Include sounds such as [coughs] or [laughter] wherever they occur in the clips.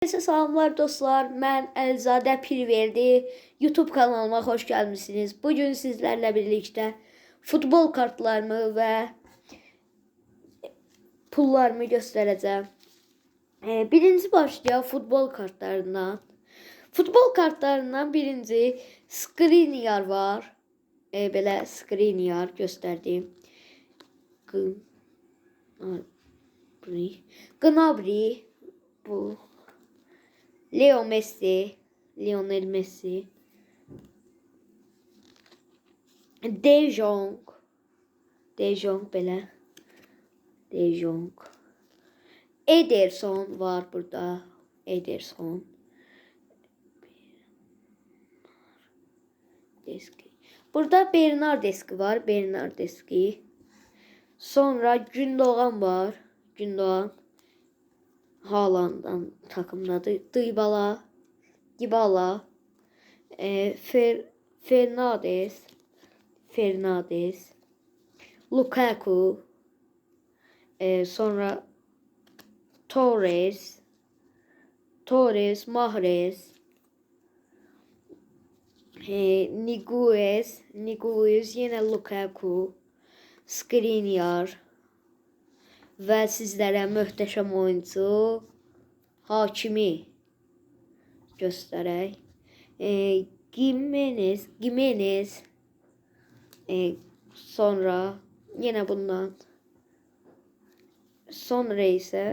Herkese salamlar dostlar. Mən Əlzadə Pirverdi. YouTube kanalıma hoş gəlmisiniz. Bugün sizlərlə birlikdə futbol kartlarımı və pullarımı göstərəcəm. Ee, birinci başlayaq futbol kartlarından. Futbol kartlarından birinci Skriniar var. Ee, belə Skriniar göstərdim. Gnabry. Gnabry bu. Leo Messi, Lionel Messi, De Jong, De Jong belə, De Jong, Ederson var burada, Ederson, Deski. Burada Bernardeski var, Bernardeski. Sonra Gündoğan var, Gündoğan. Haaland'dan takımladı. Dybala, Dybala, e, Fer, Fernandes, Fernandes, Lukaku, e, sonra Torres, Torres, Mahrez, e, Niguez, Niguez yine Lukaku, Skriniar, və sizlərə möhtəşəm oyuncu Hakimi göstərək. E, Gimenez, Gimenez e, sonra yenə bundan sonra isə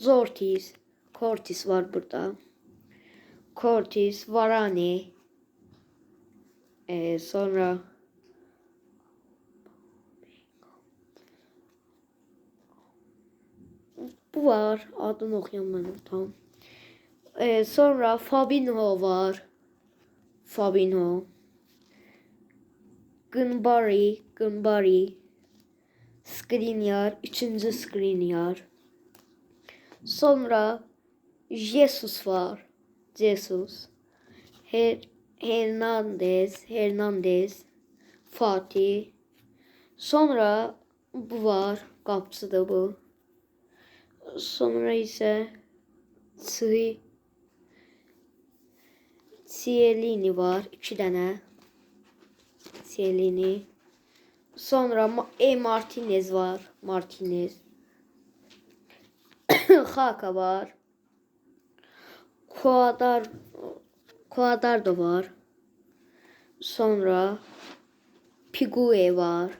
Zortis, Cortis var burada. Cortis, Varane e, sonra Bu var. Adını okuyamadım tam. Ee, sonra Fabinho var. Fabinho. Gunbari. Gunbari. Skriniar. Üçüncü Skriniar. Sonra Jesus var. Jesus. Her Hernandez. Hernandez. Fatih. Sonra bu var. Kapısı da bu. Sonra ise Sui Cielini var. iki dənə. Cielini. Sonra E Martinez var. Martinez. [coughs] Haka var. Kuadar Kuadardo var. Sonra Pigue var.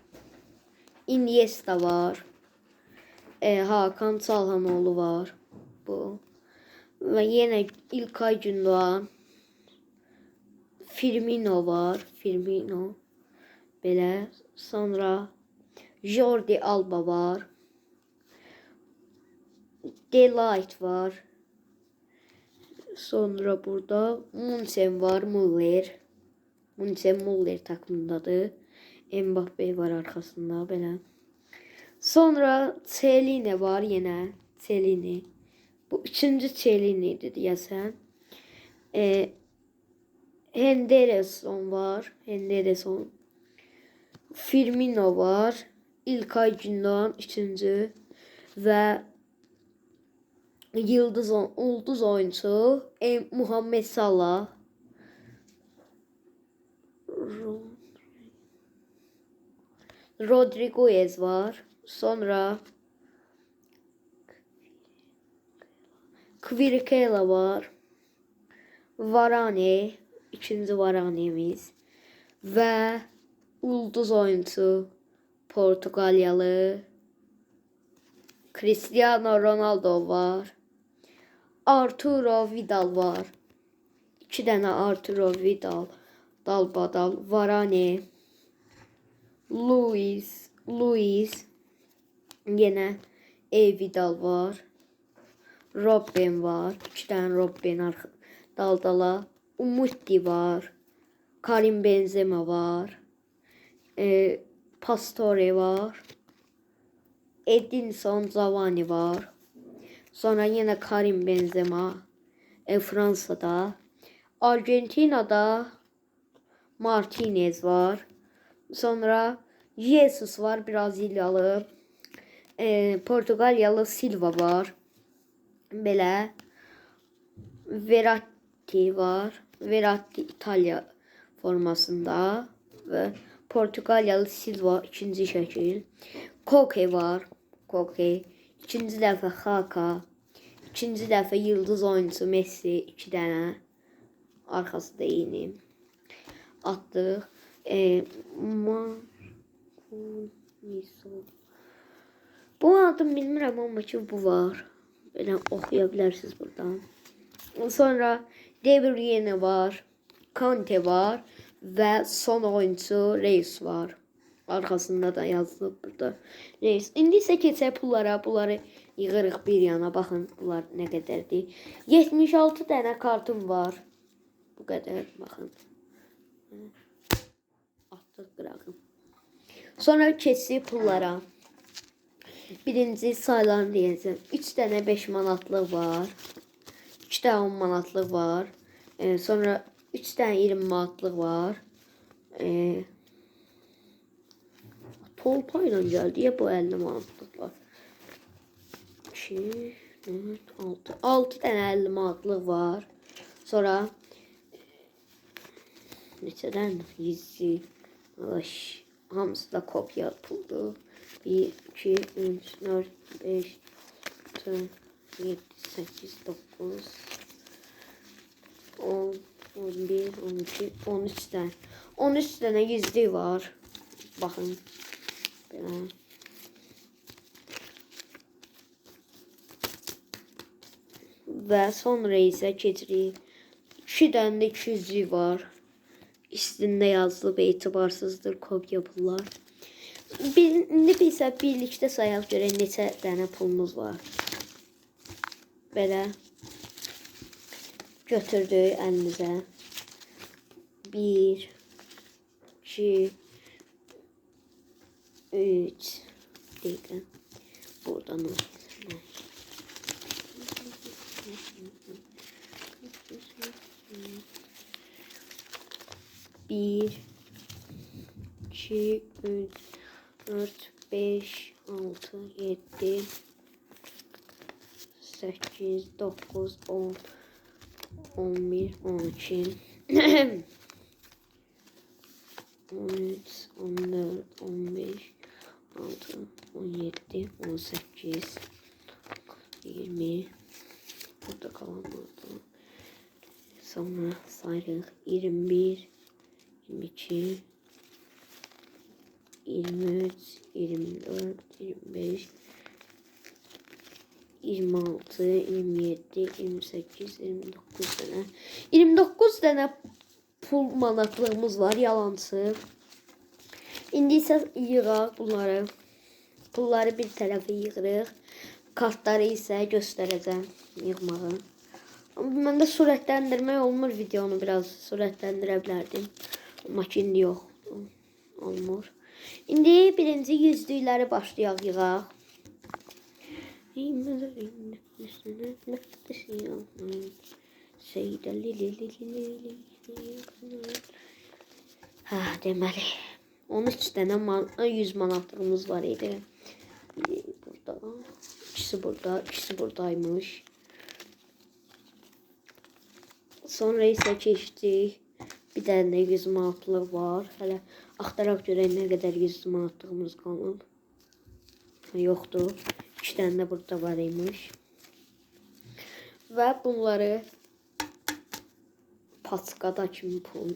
Iniesta var. E, Hakan Çalhanoğlu var. Bu. Ve yine İlkay Gündoğan. Firmino var. Firmino. Belə. Sonra Jordi Alba var. Delight var. Sonra burada Munsen var. Muller. Munsen Muller takımındadır. Mbappe var arkasında belə. Sonra Celine var yine. Celine. Bu üçüncü Celine'ydi diyesen. Ee, Henderson var. Henderson. Firmino var. İlkay Gündoğan üçüncü. Ve Yıldız, Ulduz oyuncu e, Muhammed Salah. Ro- Rodriguez var. Sonra Kvirkela var. Varane. ikinci Varane'miz. Ve Ulduz oyuncu Portugalyalı Cristiano Ronaldo var. Arturo Vidal var. İki dənə Arturo Vidal. Dalbadal. Varane. Luis. Luis. Yine E Vidal var. Robben var. İki tane Robben daldala. Umutti var. Karim Benzema var. E, Pastore var. Edinson Cavani var. Sonra yine Karim Benzema. E, Fransa'da. Argentina'da Martinez var. Sonra Jesus var Brezilyalı. E, Portugalyalı Silva var. Belə. Verratti var. Verratti İtalya formasında ve Portugalyalı Silva ikinci şəkil. Koke var. Koke. İkinci dəfə Haka. İkinci dəfə yıldız oyuncusu Messi iki dənə. Arkası da yeni. Atdıq. E, Marco Bu adım bilmirəm amma ki bu var. Belə oxuya bilərsiniz buradan. Sonra De Bruyne var. Kante var ve son oyuncu Reis var. Arkasında da yazılıb burada. Reis. İndi isə keçək pullara. Bunları yığırıq bir yana. Baxın bunlar nə qədərdir. 76 dənə kartım var. Bu qədər baxın. Atdıq qırağım. Sonra keçdik pullara. Birinci sayılan deyəcəm. 3 dənə 5 manatlıq var. 3 dənə 10 manatlıq var. Ee, sonra 3 dənə 20 manatlıq var. Ee, Tolpayla geldi ya bu 50 manatlıklar. 2, 4, 6. 6 tane 50 manatlıq var. Sonra neçə dənə 100 Ay, hamısı da kopya puldu. 1, 2, 3, 4, 5, 6, 7, 8, 9, 10, 11, 12, 13 tane. 13 tane yüzlük var. Bakın. Və sonra isə keçirik. 2 dənə də 200 var. Üstündə yazılıb etibarsızdır kopya pullar. Bir, indi isə birlikdə sayaq görək neçə dənə pulumuz var. Belə götürdük əlinizə. 1 2 3 dakika. Buradan. Bir, iki, üç, dört, beş, altı, yedi, sekiz, dokuz, on, on bir, on iki, [clears throat] on üç, on dört, on beş, 16, 17, 18, 20, burada kalan burada. Sonra sayırıq 21, 22, 23, 24, 25, 26, 27, 28, 29 tane. 29 tane pul manatlığımız var yalancı. İndi isə yığaq bunları. Pulları bir tərəfə yığırıq. Kartları isə göstərəcəm yığmağı. Amma məndə sürətləndirmək olmur videonu biraz sürətləndirə bilərdim. Amma ki indi yox. Olmur. İndi birinci yüzlükləri başlayaq yığaq. Ha deməli 13 tane man 100 manatlığımız var idi. Burada, ikisi burada, ikisi buradaymış. Sonra ise keçdik. Bir de 100 manatlıq var. Hələ axtaraq görək nə qədər 100 manatlığımız qalıb. Yoxdur. 2 tane de burada var imiş. Və bunları paçkada kimi pul.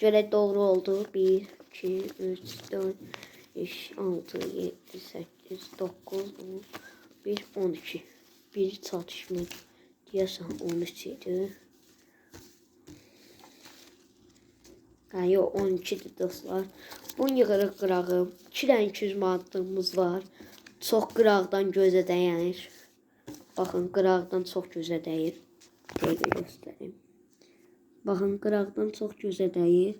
Görək doğru oldu. 1 2, 3, 4, 5, 6, 7, 8, 9, 10, 1, 12. Bir çatışma. Deyəsən 13 idi. Hə, yox 12-dir dostlar. Bunu yığırıq qırağı. 2 dənə 200 manatlığımız var. Çox qıraqdan gözə dəyənir. Baxın, qıraqdan çox gözə dəyir. Dəqiqə göstərim. Baxın, qıraqdan çox gözə dəyir.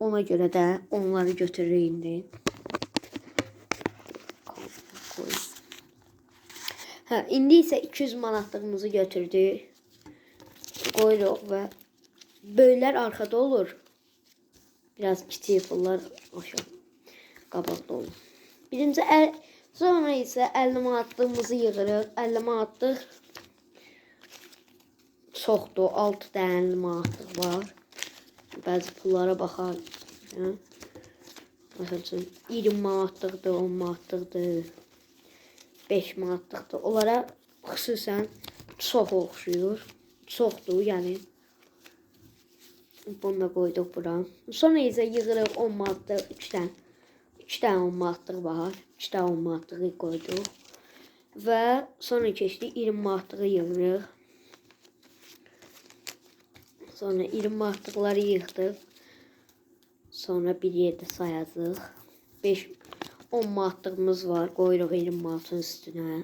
Ona göre de onları götürürük indi. Hə, indi isə 200 manatlığımızı götürdük. Qoyuruq və böylər arxada olur. Biraz kiçik bunlar aşağı qabaqda olur. Birinci əl, sonra isə 50 manatlığımızı yığırıq. 50 manatlıq çoxdur. 6 dənəli manatlıq var. Bəzi pullara baxar. Hə? Məsəl üçün 20 manatlıqdır, 10 manatlıqdır, 5 manatlıqdır. Onlara xüsusən çox oxşuyur. Çoxdur, yəni. Bunu da qoyduq bura. Sonra isə yığırıq 10 manatlıq 3 dənə. 3 dənə 10 manatlıq var. 3 dənə 10 manatlığı qoyduq. Və sonra keçdik 20 manatlığı yığırıq. Sonra 20 manatlıqları yığdıq. Sonra bir yerdə sayacağıq. 5 10 manatlığımız var. Qoyuruq 20 manatın üstünə.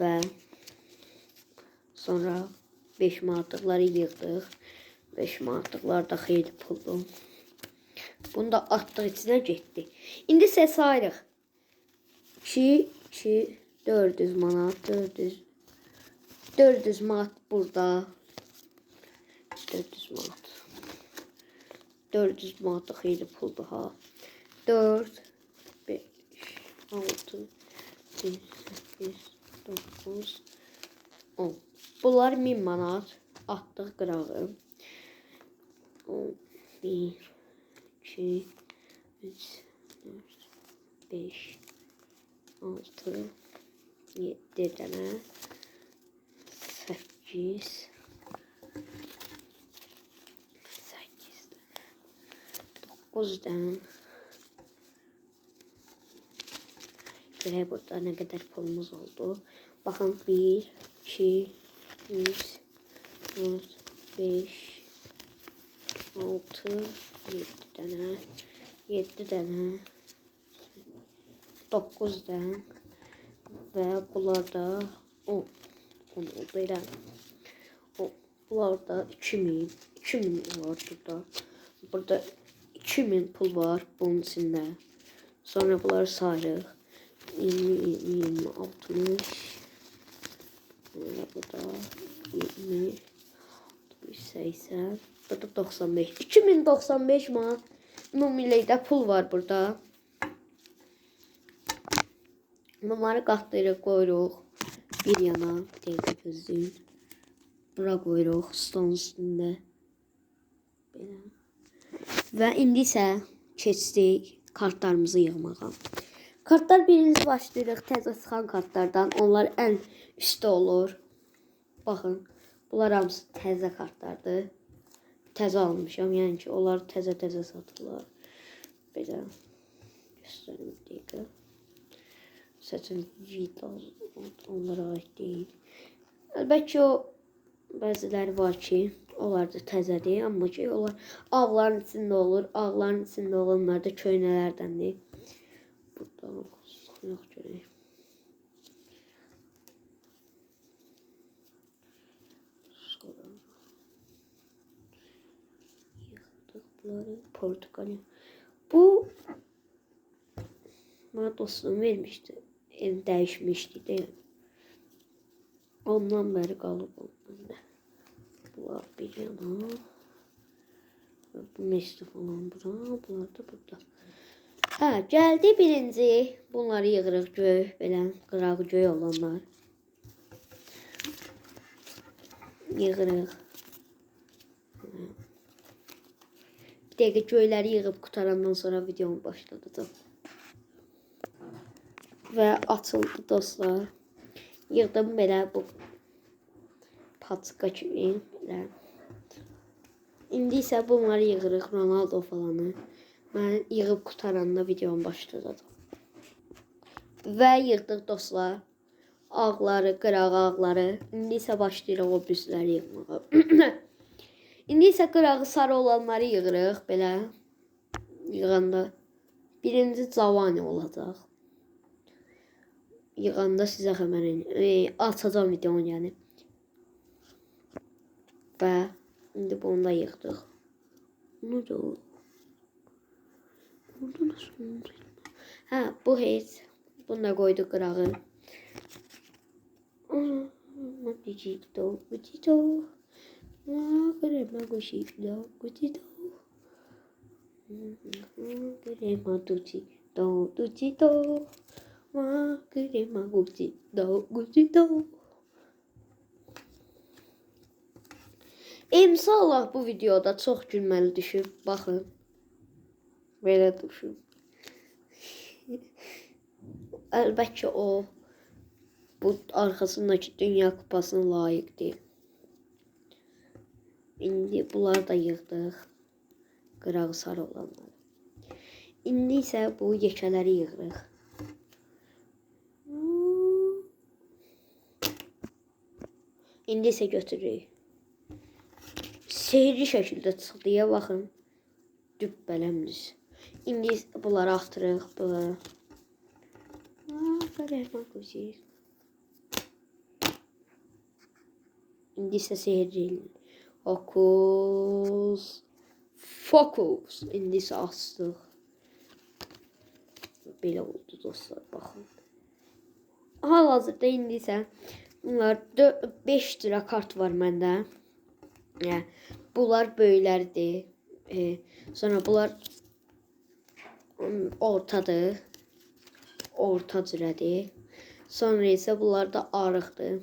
Və sonra 5 manatlıqları yığdıq. 5 manatlıqlar da xeyli puldur. Bunu da atdıq içinə getdi. İndi isə sayırıq. 2 2 400 manat, 400 400 manat burada. 400 manat. 400 manat da xeyli puldur ha. 4 5 6 7 8 9 10. Bunlar 1000 manat. Atdıq qırağı. 1 2 3 4 5 6 7 dənə 8 8 9 dənə Görək burada nə qədər pulumuz oldu. Baxın 1 2 3 4 5 6 7 dənə 7 dənə 9 dənə və bunlar da 10 10 oldu elə. O, bunlar da 2000 2000 var burada. Burada 2000 pul var bunun içində. Sonra bunları sayırıq. 20 20 60 Sonra burada 20 80 Burada 95 2095 manat ümumilikdə pul var burada. Bunları qatlayırıq, qoyuruq bir yana. Bir dəqiqə gözləyin. Bura qoyuruq stolun üstündə. Belə. Və indi isə keçdik kartlarımızı yığmağa. Kartlar birinci başlayırıq təzə çıxan kartlardan. Onlar ən üstdə olur. Baxın, bunlar hamısı təzə kartlardır. Təzə almışam, yəni ki, onlar təzə-təzə satılır. Belə göstərim dəqiqə. Vida onlara ait deyil. Əlbəttə ki, o bəziləri var ki, onlar da təzədir, amma ki, onlar ağların içində olur, ağların içində olanlar da köynələrdəndir. Burada yok göreyim. Sonra yıktık bunları Portakal. Bu bana dostum vermişti. Ev değişmişti de. Ondan beri kalıp bende. Bunlar bir yana. Bu mesle falan bura. Bunlar da burada. Hə, gəldi birinci. Bunları yığırıq göy, belə qırağı göy olanlar. Yığırıq. Dəqiqə göyləri yığıb qutarandan sonra videomu başladacağım. Və açıldı dostlar. Yığdım belə bu paçka kimi. Belə. İndi isə bunları yığırıq Ronaldo falanı. Ben yığıb qutaranda videomu başlayacağım. Və yığdıq dostlar. Ağları, qırağı ağları. İndi isə başlayırıq o büsləri yığmağa. [clears throat] İndi isə qırağı sarı olanları yığırıq belə. Yığanda birinci Cavani olacaq. Yığanda sizə xəbər e, açacağam videonu yəni. Və indi bunu da yığdıq. Nə oldu? Burada nasıl? Ha bu heç. Bunu da koyduk kırağı. Gutito, gutito. Crema gutito, gutito. Crema gutito, gutito. Crema gutito, gutito. İnşallah bu videoda çox gülməli düşüb. Baxın. Belə düşüb. Əlbəttə o bu arxasındakı Dünya Kupasına layiqdir. İndi bunları da yığdıq. Qırağı sarı olanları. İndi isə bu yekələri yığırıq. İndi isə götürürük. Seyirci şəkildə çıxdı deyə baxın. Dübbələmdir. İndi bunları axtırıq. Qararma qoyacağıq. İndi isə seyirci. Fokus. Fokus. İndi isə astıq. Belə oldu dostlar. Baxın. Hal-hazırda indi bunlar 5 lira kart var məndə. Yəni bunlar böyüklərdir. E, sonra bunlar ortadır. Orta cürədir. Sonra isə bunlar da arıqdır.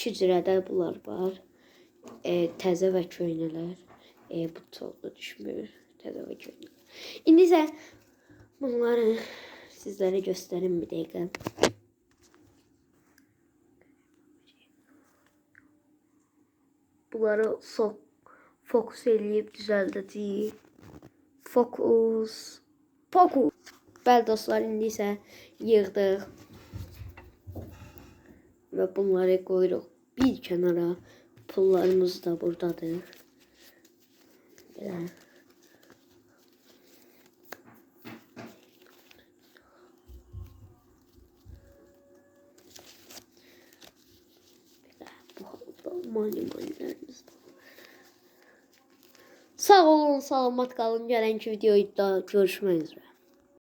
2 lirədə bunlar var. E, təzə və köynələr. E, bu toplu düşmür. Təzə və köynələr. İndi isə bunları sizlərə göstərim bir dəqiqə. Bunları sok fokus eləyib düzəldəcəyik. Fokus. Fokus. Bəli dostlar, indi isə yığdıq və bunları qoyuruq bir kənara. Pullarımız da buradadır. Halda mani. Sağ olun, salamat qalın. Gələnki videoda görüşmək üzrə.